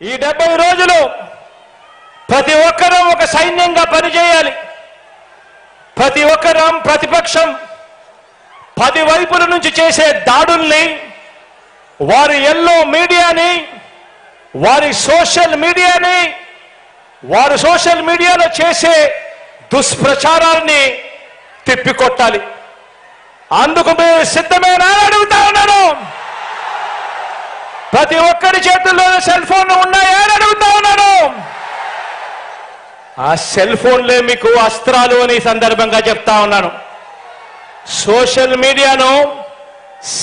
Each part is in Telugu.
ఈ డెబ్బై రోజులు ప్రతి ఒక్కరూ ఒక సైన్యంగా పనిచేయాలి. ప్రతి ఒక్కరం ప్రతిపక్షం పది వైపుల నుంచి చేసే దాడుల్ని వారి ఎల్లో మీడియాని వారి సోషల్ మీడియాని వారు సోషల్ మీడియాలో చేసే దుష్ప్రచారాన్ని తిప్పికొట్టాలి. అందుకు మీరు సిద్ధమేనా అడుగుతా ప్రతి ఒక్కరి చేతుల్లో సెల్ ఫోన్లు ఉన్నాయా. అని అడుగుతా ఉన్నాను ఆ సెల్ ఫోన్లే మీకు అస్త్రాలు అని సందర్భంగా చెప్తా ఉన్నాను. సోషల్ మీడియాను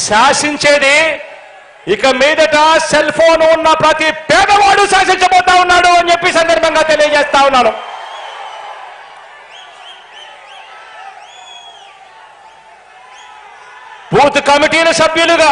శాసించేది ఇక మీదట సెల్ ఫోన్ ఉన్న ప్రతి పేదవాడు శాసించబోతా ఉన్నాడు అని చెప్పి సందర్భంగా తెలియజేస్తా ఉన్నాను. బూత్ కమిటీల సభ్యులుగా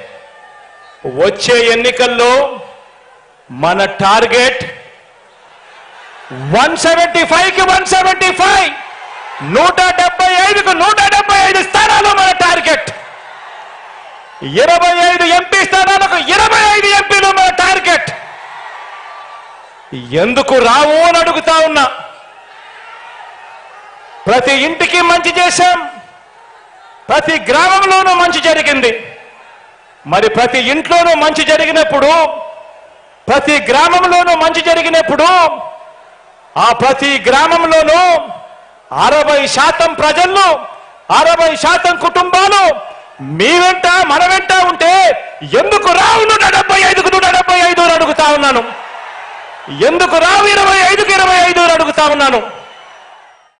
వచ్చే ఎన్నికల్లో మన టార్గెట్ వన్ సెవెంటీ ఫైవ్కి వన్ సెవెంటీ ఫైవ్. నూట డెబ్బై ఐదుకు నూట డెబ్బై ఐదు స్థానాలు మన టార్గెట్. ఇరవై ఐదు ఎంపీ స్థానాలకు ఇరవై ఐదు ఎంపీలు మన టార్గెట్. ఎందుకు రావు అని అడుగుతా ఉన్నా. ప్రతి ఇంటికి మంచి చేశాం. ప్రతి గ్రామంలోనూ మంచి జరిగింది. మరి ప్రతి ఇంట్లోనూ మంచి జరిగినప్పుడు ప్రతి గ్రామంలోనూ మంచి జరిగినప్పుడు ఆ ప్రతి గ్రామంలోనూ అరవై శాతం ప్రజలు అరవై శాతం కుటుంబాలు మీ వెంట మన వెంట ఉంటే ఎందుకు రావు నూట డెబ్బై ఐదుకు నూట డెబ్బై ఐదు అడుగుతా ఉన్నాను. ఎందుకు రావు ఇరవై ఐదుకు ఇరవై ఐదు అడుగుతా ఉన్నాను.